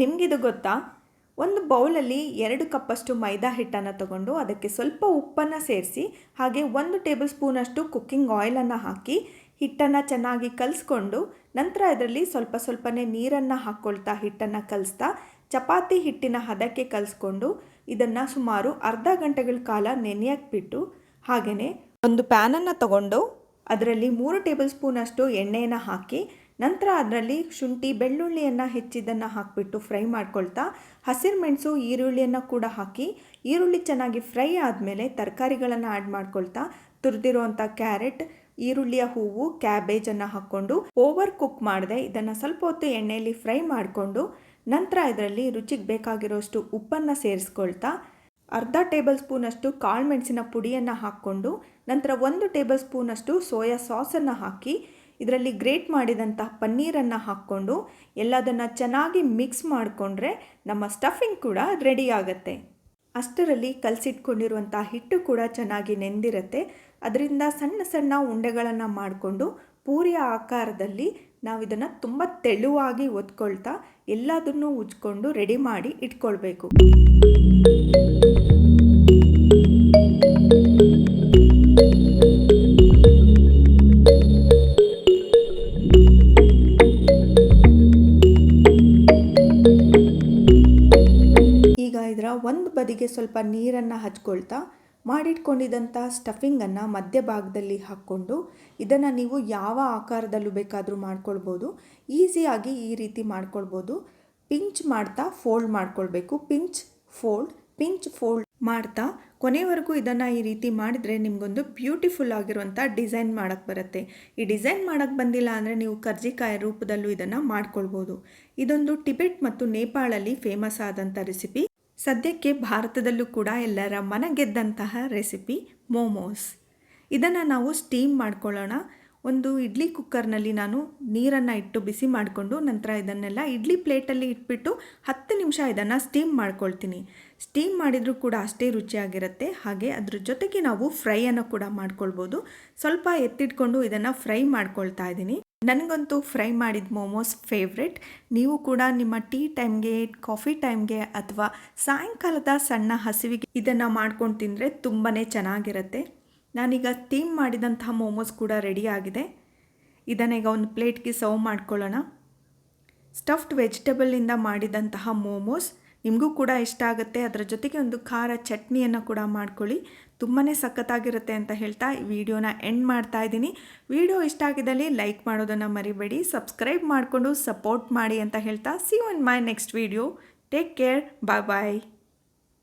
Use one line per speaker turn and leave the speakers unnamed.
ನಿಮಗಿದು ಗೊತ್ತಾ? ಒಂದು ಬೌಲಲ್ಲಿ ಎರಡು ಕಪ್ಪಷ್ಟು ಮೈದಾ ಹಿಟ್ಟನ್ನು ತಗೊಂಡು ಅದಕ್ಕೆ ಸ್ವಲ್ಪ ಉಪ್ಪನ್ನು ಸೇರಿಸಿ, ಹಾಗೆ ಒಂದು ಟೇಬಲ್ ಸ್ಪೂನಷ್ಟು ಕುಕ್ಕಿಂಗ್ ಆಯಿಲನ್ನು ಹಾಕಿ ಹಿಟ್ಟನ್ನು ಚೆನ್ನಾಗಿ ಕಲಿಸ್ಕೊಂಡು ನಂತರ ಅದರಲ್ಲಿ ಸ್ವಲ್ಪ ಸ್ವಲ್ಪನೇ ನೀರನ್ನು ಹಾಕ್ಕೊಳ್ತಾ ಹಿಟ್ಟನ್ನು ಕಲಿಸ್ತಾ ಚಪಾತಿ ಹಿಟ್ಟಿನ ಹದಕ್ಕೆ ಕಲಿಸ್ಕೊಂಡು ಇದನ್ನು ಸುಮಾರು ಅರ್ಧ ಗಂಟೆಗಳ ಕಾಲ ನೆನೆಯಕ್ಕೆ ಬಿಟ್ಟು ಹಾಗೆಯೇ ಒಂದು ಪ್ಯಾನನ್ನು ತಗೊಂಡು ಅದರಲ್ಲಿ ಮೂರು ಟೇಬಲ್ ಸ್ಪೂನಷ್ಟು ಎಣ್ಣೆಯನ್ನು ಹಾಕಿ ನಂತರ ಅದರಲ್ಲಿ ಶುಂಠಿ, ಬೆಳ್ಳುಳ್ಳಿಯನ್ನು ಹೆಚ್ಚಿದ್ದನ್ನು ಹಾಕಿಬಿಟ್ಟು ಫ್ರೈ ಮಾಡ್ಕೊಳ್ತಾ, ಹಸಿರು ಮೆಣಸು, ಈರುಳ್ಳಿಯನ್ನು ಕೂಡ ಹಾಕಿ, ಈರುಳ್ಳಿ ಚೆನ್ನಾಗಿ ಫ್ರೈ ಆದಮೇಲೆ ತರಕಾರಿಗಳನ್ನು ಆ್ಯಡ್ ಮಾಡ್ಕೊಳ್ತಾ ತುರಿದಿರುವಂಥ ಕ್ಯಾರೆಟ್, ಈರುಳ್ಳಿಯ ಹೂವು ಕ್ಯಾಬೇಜನ್ನು ಹಾಕ್ಕೊಂಡು ಓವರ್ ಕುಕ್ ಮಾಡಿದೆ ಇದನ್ನು ಸ್ವಲ್ಪ ಹೊತ್ತು ಎಣ್ಣೆಯಲ್ಲಿ ಫ್ರೈ ಮಾಡಿಕೊಂಡು ನಂತರ ಇದರಲ್ಲಿ ರುಚಿಗೆ ಬೇಕಾಗಿರೋಷ್ಟು ಉಪ್ಪನ್ನು ಸೇರಿಸ್ಕೊಳ್ತಾ, ಅರ್ಧ ಟೇಬಲ್ ಸ್ಪೂನಷ್ಟು ಕಾಳು ಮೆಣಸಿನ ಪುಡಿಯನ್ನು ಹಾಕ್ಕೊಂಡು ನಂತರ ಒಂದು ಟೇಬಲ್ ಸ್ಪೂನಷ್ಟು ಸೋಯಾ ಸಾಸನ್ನು ಹಾಕಿ ಇದರಲ್ಲಿ ಗ್ರೇಟ್ ಮಾಡಿದಂಥ ಪನ್ನೀರನ್ನು ಹಾಕ್ಕೊಂಡು ಎಲ್ಲದನ್ನು ಚೆನ್ನಾಗಿ ಮಿಕ್ಸ್ ಮಾಡಿಕೊಂಡ್ರೆ ನಮ್ಮ ಸ್ಟಫಿಂಗ್ ಕೂಡ ರೆಡಿ ಆಗುತ್ತೆ. ಅಷ್ಟರಲ್ಲಿ ಕಲಸಿಟ್ಕೊಂಡಿರುವಂಥ ಹಿಟ್ಟು ಕೂಡ ಚೆನ್ನಾಗಿ ನೆಂದಿರುತ್ತೆ. ಅದರಿಂದ ಸಣ್ಣ ಸಣ್ಣ ಉಂಡೆಗಳನ್ನು ಮಾಡಿಕೊಂಡು ಪೂರಿಯ ಆಕಾರದಲ್ಲಿ ನಾವು ಇದನ್ನು ತುಂಬ ತೆಳುವಾಗಿ ಒತ್ಕೊಳ್ತಾ ಎಲ್ಲದನ್ನೂ ಉಜ್ಕೊಂಡು ರೆಡಿ ಮಾಡಿ ಇಟ್ಕೊಳ್ಬೇಕು. ಒಂದು ಬದಿಗೆ ಸ್ವಲ್ಪ ನೀರನ್ನು ಹಚ್ಕೊಳ್ತಾ ಮಾಡಿಟ್ಕೊಂಡಿದ್ದಂಥ ಸ್ಟಫಿಂಗನ್ನು ಮಧ್ಯಭಾಗದಲ್ಲಿ ಹಾಕ್ಕೊಂಡು ಇದನ್ನು ನೀವು ಯಾವ ಆಕಾರದಲ್ಲೂ ಬೇಕಾದರೂ ಮಾಡ್ಕೊಳ್ಬೋದು. ಈಸಿಯಾಗಿ ಈ ರೀತಿ ಮಾಡ್ಕೊಳ್ಬೋದು. ಪಿಂಚ್ ಮಾಡ್ತಾ ಫೋಲ್ಡ್ ಮಾಡ್ಕೊಳ್ಬೇಕು. ಪಿಂಚ್ ಫೋಲ್ಡ್ ಪಿಂಚ್ ಫೋಲ್ಡ್ ಮಾಡ್ತಾ ಕೊನೆವರೆಗೂ ಇದನ್ನು ಈ ರೀತಿ ಮಾಡಿದರೆ ನಿಮಗೊಂದು ಬ್ಯೂಟಿಫುಲ್ ಆಗಿರುವಂಥ ಡಿಸೈನ್ ಮಾಡೋಕ್ಕೆ ಬರುತ್ತೆ. ಈ ಡಿಸೈನ್ ಮಾಡೋಕ್ಕೆ ಬಂದಿಲ್ಲ ಅಂದರೆ ನೀವು ಕರ್ಜಿಕಾಯ ರೂಪದಲ್ಲೂ ಇದನ್ನು ಮಾಡ್ಕೊಳ್ಬೋದು. ಇದೊಂದು ಟಿಬೆಟ್ ಮತ್ತು ನೇಪಾಳಲ್ಲಿ ಫೇಮಸ್ ಆದಂಥ ರೆಸಿಪಿ. ಸದ್ಯಕ್ಕೆ ಭಾರತದಲ್ಲೂ ಕೂಡ ಎಲ್ಲರ ಮನ ಗೆದ್ದಂತಹ ರೆಸಿಪಿ ಮೋಮೋಸ್. ಇದನ್ನು ನಾವು ಸ್ಟೀಮ್ ಮಾಡ್ಕೊಳ್ಳೋಣ. ಒಂದು ಇಡ್ಲಿ ಕುಕ್ಕರ್ನಲ್ಲಿ ನಾನು ನೀರನ್ನು ಇಟ್ಟು ಬಿಸಿ ಮಾಡಿಕೊಂಡು ನಂತರ ಇದನ್ನೆಲ್ಲ ಇಡ್ಲಿ ಪ್ಲೇಟಲ್ಲಿ ಇಟ್ಬಿಟ್ಟು ಹತ್ತು ನಿಮಿಷ ಇದನ್ನು ಸ್ಟೀಮ್ ಮಾಡ್ಕೊಳ್ತೀನಿ. ಸ್ಟೀಮ್ ಮಾಡಿದರೂ ಕೂಡ ಅಷ್ಟೇ ರುಚಿಯಾಗಿರುತ್ತೆ. ಹಾಗೆ ಅದ್ರ ಜೊತೆಗೆ ನಾವು ಫ್ರೈಯನ್ನು ಕೂಡ ಮಾಡ್ಕೊಳ್ಬೋದು. ಸ್ವಲ್ಪ ಎತ್ತಿಟ್ಕೊಂಡು ಇದನ್ನು ಫ್ರೈ ಮಾಡ್ಕೊಳ್ತಾ ಇದ್ದೀನಿ. ನನಗಂತೂ ಫ್ರೈ ಮಾಡಿದ ಮೋಮೋಸ್ ಫೇವ್ರೆಟ್ ನೀವು ಕೂಡ ನಿಮ್ಮ ಟೀ ಟೈಮ್ಗೆ, ಕಾಫಿ ಟೈಮ್ಗೆ ಅಥವಾ ಸಾಯಂಕಾಲದ ಸಣ್ಣ ಹಸಿವಿಗೆ ಇದನ್ನು ಮಾಡ್ಕೊಂಡು ತಿಂದರೆ ತುಂಬಾ ಚೆನ್ನಾಗಿರುತ್ತೆ. ನಾನೀಗ ಥೀಮ್ ಮಾಡಿದಂತಹ ಮೋಮೋಸ್ ಕೂಡ ರೆಡಿ ಆಗಿದೆ. ಇದನ್ನೀಗ ಒಂದು ಪ್ಲೇಟ್ಗೆ ಸರ್ವ್ ಮಾಡ್ಕೊಳ್ಳೋಣ. ಸ್ಟಫ್ಡ್ ವೆಜಿಟೇಬಲಿಂದ ಮಾಡಿದಂತಹ ಮೋಮೋಸ್. ನಿಮಗೂ ಕೂಡ ಇಷ್ಟ ಆಗುತ್ತೆ. ಅದರ ಜೊತೆಗೆ ಒಂದು ಖಾರ ಚಟ್ನಿಯನ್ನು ಕೂಡ ಮಾಡ್ಕೊಳ್ಳಿ. ತುಂಬಾ ಸಖತ್ತಾಗಿರುತ್ತೆ ಅಂತ ಹೇಳ್ತಾ ಈ ವಿಡಿಯೋನ ಎಂಡ್ ಮಾಡ್ತಾ ಇದ್ದೀನಿ. ವಿಡಿಯೋ ಇಷ್ಟ ಆಗಿದ್ದಲ್ಲಿ ಲೈಕ್ ಮಾಡೋದನ್ನು ಮರಿಬೇಡಿ ಸಬ್ಸ್ಕ್ರೈಬ್ ಮಾಡಿಕೊಂಡು ಸಪೋರ್ಟ್ ಮಾಡಿ ಅಂತ ಹೇಳ್ತಾ. See on my next video take care bye bye